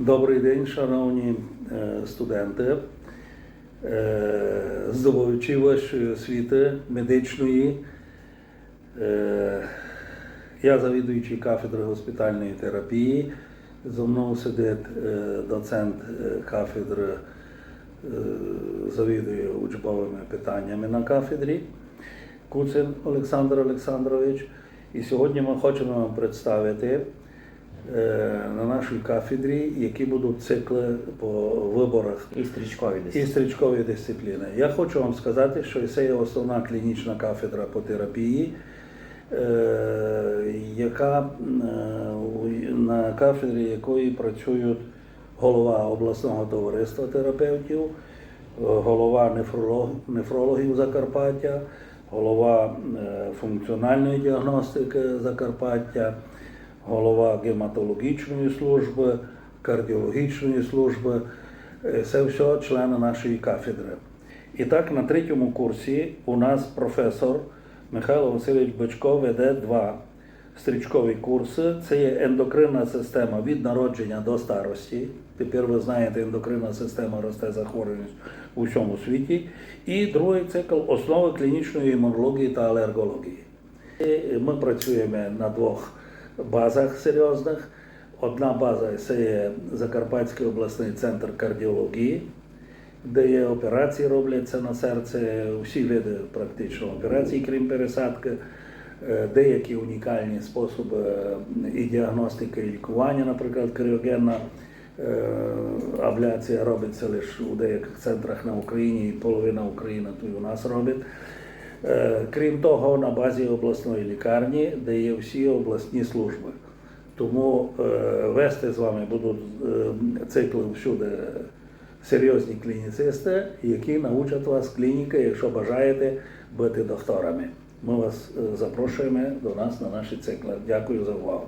Добрий день, шановні е, студенти, Е, здобувачі вашої освіти медичної. Е, Я завідуючий кафедри госпітальної терапії. Зо мною сидить доцент кафедри, завідує учбовими питаннями на кафедрі Куцин Олександр Олександрович. І сьогодні ми хочемо вам представити на нашій кафедрі, які будуть цикли по виборах І стрічкові і стрічкові дисципліни. Я хочу вам сказати, що це є основна клінічна кафедра по терапії, е, яка е, на кафедрі якої працюють голова обласного товариства терапевтів, е, голова нефролог, нефрологів Закарпаття, голова е, функціональної діагностики Закарпаття, голова гематологічної служби, кардіологічної служби. Е, Це все члени нашої кафедри. І так, на третьому курсі у нас професор Михайло Васильович Бичко веде два стрічкові курси. Це є ендокринна система від народження до старості. Тепер ви знаєте, ендокринна система росте захворюваність у всьому світі. І другий цикл основи клінічної імунології та алергології. Ми працюємо на двох базах серйозних. Одна база це є Закарпатський обласний центр кардіології, де є операції робляться на серце, всі види практично операцій, крім пересадки, Е, деякі унікальні способи е, і діагностики, і лікування, наприклад, кріогенна е, абляція робиться лише у деяких центрах на Україні, і половина України тут у нас робить. Е, Крім того, на базі обласної лікарні, де є всі обласні служби. Тому е, вести з вами будуть е, цикли всюди серйозні клініцисти, які навчать вас клініки, якщо бажаєте бути докторами. Ми вас запрошуємо до нас на наші цикли. Дякую за увагу.